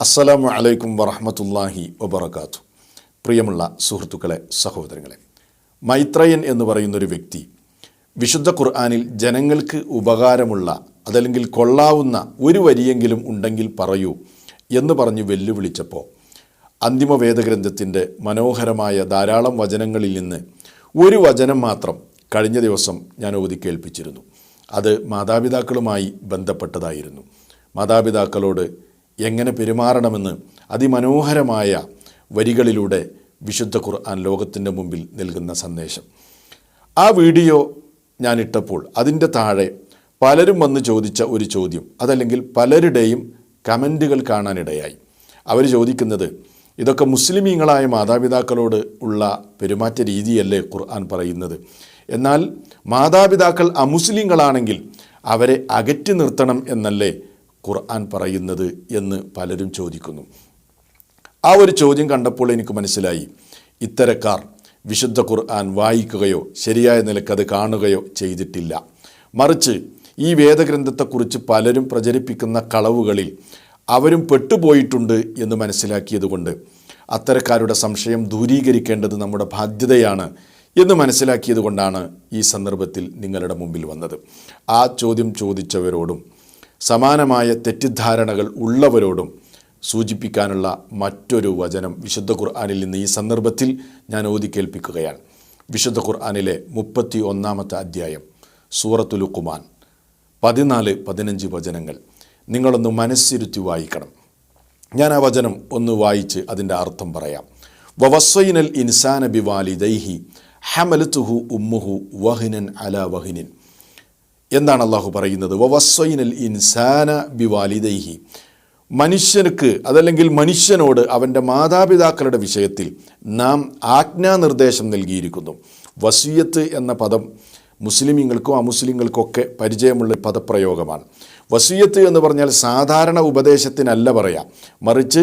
അസ്സലാമു അലൈക്കും വറഹമത്തല്ലാഹി വബർക്കാത്തു പ്രിയമുള്ള സുഹൃത്തുക്കളെ സഹോദരങ്ങളെ മൈത്രയൻ എന്ന് പറയുന്നൊരു വ്യക്തി വിശുദ്ധ ഖുർആാനിൽ ജനങ്ങൾക്ക് ഉപകാരമുള്ള അതല്ലെങ്കിൽ കൊള്ളാവുന്ന ഒരു വരിയെങ്കിലും ഉണ്ടെങ്കിൽ പറയൂ എന്ന് പറഞ്ഞ് വെല്ലുവിളിച്ചപ്പോൾ അന്തിമ വേദഗ്രന്ഥത്തിന്റെ മനോഹരമായ ധാരാളം വചനങ്ങളിൽ നിന്ന് ഒരു വചനം മാത്രം കഴിഞ്ഞ ദിവസം ഞാൻ ഓതി കേൾപ്പിച്ചിരുന്നു. അത് മാതാപിതാക്കളുമായി ബന്ധപ്പെട്ടതായിരുന്നു. മാതാപിതാക്കളോട് എങ്ങനെ പെരുമാറണമെന്ന് അതിമനോഹരമായ വരികളിലൂടെ വിശുദ്ധ ഖുർആൻ ലോകത്തിന്റെ മുമ്പിൽ നൽകുന്ന സന്ദേശം. ആ വീഡിയോ ഞാൻ ഇട്ടപ്പോൾ അതിന്റെ താഴെ പലരും വന്ന് ചോദിച്ച ഒരു ചോദ്യം അതല്ലെങ്കിൽ പലരുടെയും കമന്റുകൾ കാണാനിടയായി. അവർ ചോദിക്കുന്നത് ഇതൊക്കെ മുസ്ലിമീങ്ങളായ മാതാപിതാക്കളോട് ഉള്ള പെരുമാറ്റ രീതിയല്ലേ ഖുർആൻ പറയുന്നത്? എന്നാൽ മാതാപിതാക്കൾ അമുസ്ലിങ്ങളാണെങ്കിൽ അവരെ അകറ്റി നിർത്തണം എന്നല്ലേ ഖുർആൻ പറയുന്നത് എന്ന് പലരും ചോദിക്കുന്നു. ആ ഒരു ചോദ്യം കണ്ടപ്പോൾ എനിക്ക് മനസ്സിലായി. ഇത്തരക്കാർ വിശുദ്ധ ഖുർആൻ വായിക്കുകയോ ശരിയായ നിലക്കത് കാണുകയോ ചെയ്തിട്ടില്ല. മറിച്ച് ഈ വേദഗ്രന്ഥത്തെക്കുറിച്ച് പലരും പ്രചരിപ്പിക്കുന്ന കളവുകളിൽ അവരും പെട്ടുപോയിട്ടുണ്ട് എന്ന് മനസ്സിലാക്കിയതുകൊണ്ട് അത്തരക്കാരുടെ സംശയം ദൂരീകരിക്കേണ്ടത് നമ്മുടെ ബാധ്യതയാണ് എന്ന് മനസ്സിലാക്കിയതുകൊണ്ടാണ് ഈ സന്ദർഭത്തിൽ നിങ്ങളുടെ മുമ്പിൽ വന്നത്. ആ ചോദ്യം ചോദിച്ചവരോടും സമാനമായ തെറ്റിദ്ധാരണകൾ ഉള്ളവരോടും സൂചിപ്പിക്കാനുള്ള മറ്റൊരു വചനം വിശുദ്ധ ഖുർആാനിൽ നിന്ന് ഈ സന്ദർഭത്തിൽ ഞാൻ ഓതി കേൾപ്പിക്കുകയാണ് വിശുദ്ധ ഖുർആാനിലെ മുപ്പത്തി ഒന്നാമത്തെ അധ്യായം സൂറത്തുൽ ഖുമാൻ പതിനാല് പതിനഞ്ച് വചനങ്ങൾ. നിങ്ങളൊന്ന് മനസ്സിരുത്തി വായിക്കണം. ഞാൻ ആ വചനം ഒന്ന് വായിച്ച് അതിന്റെ അർത്ഥം പറയാം. വവസ്വൈനൽ ഇൻസാന ബിവാലിദൈഹി ഹമലത്തുഹു ഉമ്മുഹു വഹിനൻ അല വഹിനിൻ. എന്താണ് അള്ളാഹു പറയുന്നത്? വവസ്വൈനൽ ഇൻസാന ബിവാലിദൈഹി. മനുഷ്യർക്ക് അതല്ലെങ്കിൽ മനുഷ്യനോട് അവന്റെ മാതാപിതാക്കളുടെ വിഷയത്തിൽ നാം ആജ്ഞാനിർദ്ദേശം നൽകിയിരിക്കുന്നു. വസീയത്ത് എന്ന പദം മുസ്ലിമീങ്ങൾക്കും അമുസ്ലിങ്ങൾക്കൊക്കെ പരിചയമുള്ള പദപ്രയോഗമാണ്. വസീയത്ത് എന്ന് പറഞ്ഞാൽ സാധാരണ ഉപദേശത്തിനല്ല പറയാം. മറിച്ച്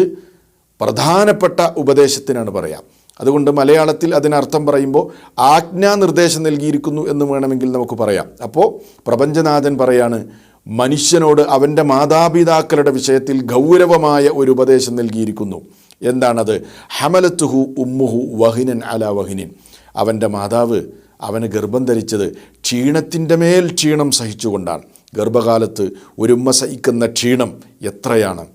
പ്രധാനപ്പെട്ട ഉപദേശത്തിനാണ് പറയാം. അതുകൊണ്ട് മലയാളത്തിൽ അതിനർത്ഥം പറയുമ്പോൾ ആജ്ഞാനിർദ്ദേശം നൽകിയിരിക്കുന്നു എന്ന് വേണമെങ്കിൽ നമുക്ക് പറയാം. അപ്പോൾ പ്രപഞ്ചനാഥൻ പറയാണ് മനുഷ്യനോട് അവന്റെ മാതാപിതാക്കളുടെ വിഷയത്തിൽ ഗൗരവമായ ഒരു ഉപദേശം നൽകിയിരിക്കുന്നു. എന്താണത്? ഹമലത്തുഹു ഉമ്മുഹു വഹിനൻ അല വഹിനിൻ. അവന്റെ മാതാവ് അവന് ഗർഭം ധരിച്ചത് ക്ഷീണത്തിന്റെ മേൽ ക്ഷീണം സഹിച്ചുകൊണ്ടാണ്. ഗർഭകാലത്ത് ഒരുമ്മ സഹിക്കുന്ന ക്ഷീണം എത്രയാണ്?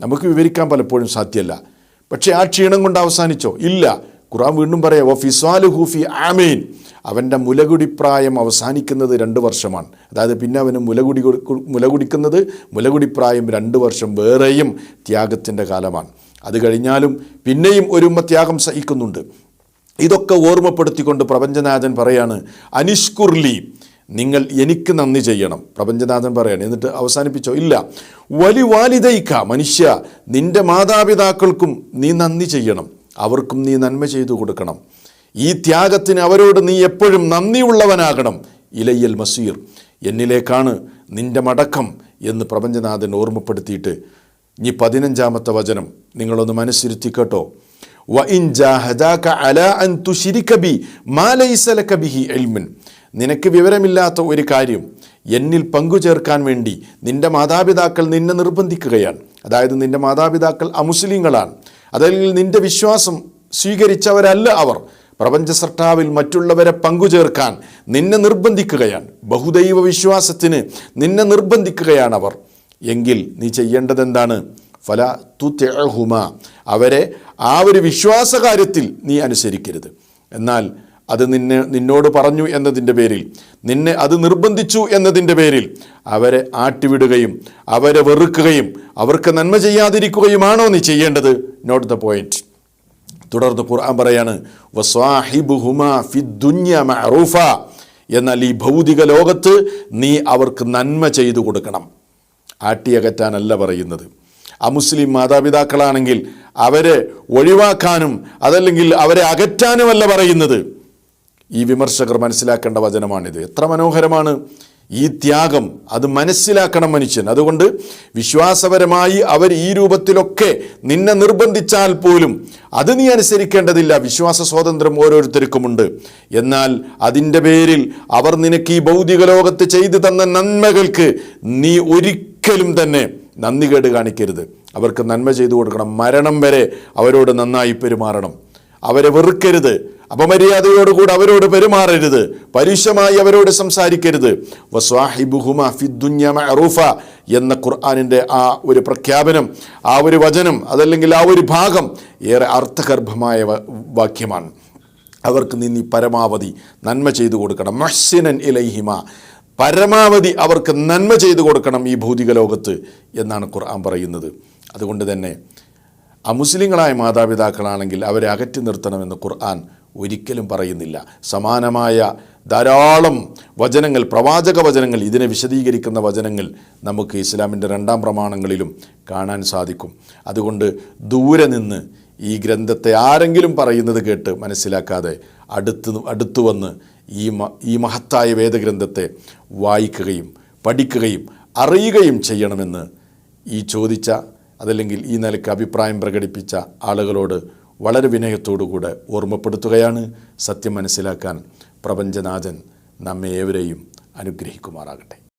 നമുക്ക് വിവരിക്കാൻ പലപ്പോഴും സാധ്യമല്ല. പക്ഷേ ആ ക്ഷീണം കൊണ്ട് അവസാനിച്ചോ? ഇല്ല. ഖുറാൻ വീണ്ടും പറയാം ഓ ഫിസ്വാലു ഹൂഫി ആമീൻ. അവന്റെ മുലകുടിപ്രായം അവസാനിക്കുന്നത് രണ്ട് വർഷമാണ്. അതായത് പിന്നെ അവന് മുലകുടി കൊടു- മുലകുടിക്കുന്നത് മുലകുടിപ്രായം രണ്ട് വർഷം വേറെയും ത്യാഗത്തിന്റെ കാലമാണ്. അത് കഴിഞ്ഞാലും പിന്നെയും ഒരുമ്മ ത്യാഗം സഹിക്കുന്നുണ്ട്. ഇതൊക്കെ ഓർമ്മപ്പെടുത്തിക്കൊണ്ട് പ്രപഞ്ചനാഥൻ പറയാണ് അനിഷ്കുർലി നിങ്ങൾ എനിക്ക് നന്ദി ചെയ്യണം. പ്രപഞ്ചനാഥൻ പറയണം. എന്നിട്ട് അവസാനിപ്പിച്ചോ ഇല്ല. വലി വാലിതയിക്ക മനുഷ്യ നിന്റെ മാതാപിതാക്കൾക്കും നീ നന്ദി ചെയ്യണം. അവർക്കും നീ നന്മ ചെയ്തു കൊടുക്കണം. ഈ ത്യാഗത്തിന് അവരോട് നീ എപ്പോഴും നന്ദിയുള്ളവനാകണം. ഇലയ്യൽ മസീർ എന്നിലേക്കാണ് നിന്റെ മടക്കം എന്ന് പ്രപഞ്ചനാഥൻ ഓർമ്മപ്പെടുത്തിയിട്ട് ഇനി പതിനഞ്ചാമത്തെ വചനം നിങ്ങളൊന്ന് മനസ്സിരുത്തി കേട്ടോ. വ ഇൻ ജാഹദാക അല അൻ തുശിരിക്കബി മാലൈസലക്കബിഹി എൽമിൻ നിനക്ക് വിവരമില്ലാത്ത ഒരു കാര്യം. എന്നിൽ പങ്കുചേർക്കാൻ വേണ്ടി നിന്റെ മാതാപിതാക്കൾ നിന്നെ നിർബന്ധിക്കുകയാണ്. അതായത് നിന്റെ മാതാപിതാക്കൾ അമുസ്ലിങ്ങളാണ്. അതല്ലെങ്കിൽ നിന്റെ വിശ്വാസം സ്വീകരിച്ചവരല്ല അവർ. പ്രപഞ്ച സർട്ടാവിൽ മറ്റുള്ളവരെ പങ്കുചേർക്കാൻ നിന്നെ നിർബന്ധിക്കുകയാണ്. ബഹുദൈവ വിശ്വാസത്തിന് നിന്നെ നിർബന്ധിക്കുകയാണ് അവർ. എങ്കിൽ നീ ചെയ്യേണ്ടത് എന്താണ് ഫല തുഹുമ അവരെ ആ ഒരു വിശ്വാസകാര്യത്തിൽ നീ അനുസരിക്കരുത്. എന്നാൽ അത് നിന്നെ നിന്നോട് പറഞ്ഞു എന്നതിന്റെ പേരിൽ നിന്നെ അത് നിർബന്ധിച്ചു എന്നതിന്റെ പേരിൽ അവരെ ആട്ടിവിടുകയും അവരെ വെറുക്കുകയും അവർക്ക് നന്മ ചെയ്യാതിരിക്കുകയുമാണോ നീ ചെയ്യേണ്ടത്? നോട്ട് ദ പോയിന്റ് തുടർന്ന് ഖുർആൻ പറയാണ് മഅറൂഫ എന്നാൽ ഈ ഭൗതിക ലോകത്ത് നീ അവർക്ക് നന്മ ചെയ്തു കൊടുക്കണം. ആട്ടിയകറ്റാനല്ല പറയുന്നത്. അമുസ്ലിം മാതാപിതാക്കളാണെങ്കിൽ അവരെ ഒഴിവാക്കാനും അതല്ലെങ്കിൽ അവരെ അകറ്റാനുമല്ല പറയുന്നത്. ഈ വിമർശകർ മനസ്സിലാക്കേണ്ട വചനമാണിത്. എത്ര മനോഹരമാണ് ഈ ത്യാഗം. അത് മനസ്സിലാക്കണം മനുഷ്യൻ. അതുകൊണ്ട് വിശ്വാസപരമായി അവർ ഈ രൂപത്തിലൊക്കെ നിന്നെ നിർബന്ധിച്ചാൽ പോലും അത് നീ അനുസരിക്കേണ്ടതില്ല. വിശ്വാസ സ്വാതന്ത്ര്യം ഓരോരുത്തർക്കുമുണ്ട്. എന്നാൽ അതിന്റെ പേരിൽ അവർ നിനക്ക് ഈ ഭൗതിക ലോകത്ത് ചെയ്തു തന്ന നന്മകൾക്ക് നീ ഒരിക്കലും തന്നെ നന്ദി കേട് കാണിക്കരുത്. അവർക്ക് നന്മ ചെയ്തു കൊടുക്കണം. മരണം വരെ അവരോട് നന്നായി പെരുമാറണം. അവരെ വെറുക്കരുത്. അപമര്യാദയോടുകൂടി അവരോട് പെരുമാറരുത്. പരുഷമായി അവരോട് സംസാരിക്കരുത്. മഅറൂഫ എന്ന ഖുർആാനിന്റെ ആ ഒരു പ്രഖ്യാപനം ആ ഒരു വചനം അതല്ലെങ്കിൽ ആ ഒരു ഭാഗം ഏറെ അർത്ഥഗർഭമായ വാക്യമാണ്. അവർക്ക് നീ പരമാവധി നന്മ ചെയ്തു കൊടുക്കണം. മഹ്സിനൻ ഇലൈഹിമ. പരമാവധി അവർക്ക് നന്മ ചെയ്തു കൊടുക്കണം ഈ ഭൗതിക ലോകത്ത് എന്നാണ് ഖുർആൻ പറയുന്നത്. അതുകൊണ്ട് തന്നെ അമുസ്ലിങ്ങളായ മാതാപിതാക്കളാണെങ്കിൽ അവരെ അകറ്റി നിർത്തണമെന്ന് ഖുർആൻ ഒരിക്കലും പറയുന്നില്ല. സമാനമായ ധാരാളം വചനങ്ങൾ പ്രവാചക വചനങ്ങൾ ഇതിനെ വിശദീകരിക്കുന്ന വചനങ്ങൾ നമുക്ക് ഇസ്ലാമിന്റെ രണ്ടാം പ്രമാണങ്ങളിലും കാണാൻ സാധിക്കും. അതുകൊണ്ട് ദൂരെ നിന്ന് ഈ ഗ്രന്ഥത്തെ ആരെങ്കിലും പറയുന്നത് കേട്ട് മനസ്സിലാക്കാതെ അടുത്ത് അടുത്തു വന്ന് ഈ ഈ മഹത്തായ വേദഗ്രന്ഥത്തെ വായിക്കുകയും പഠിക്കുകയും അറിയുകയും ചെയ്യണമെന്ന് ഈ ചോദിച്ച അതല്ലെങ്കിൽ ഈ നിലയ്ക്ക് അഭിപ്രായം പ്രകടിപ്പിച്ച ആളുകളോട് വളരെ വിനയത്തോടുകൂടെ ഓർമ്മപ്പെടുത്തുകയാണ് സത്യം മനസ്സിലാക്കാൻ പ്രപഞ്ചനാഥൻ നമ്മെ ഏവരെയും അനുഗ്രഹിക്കുമാറാകട്ടെ.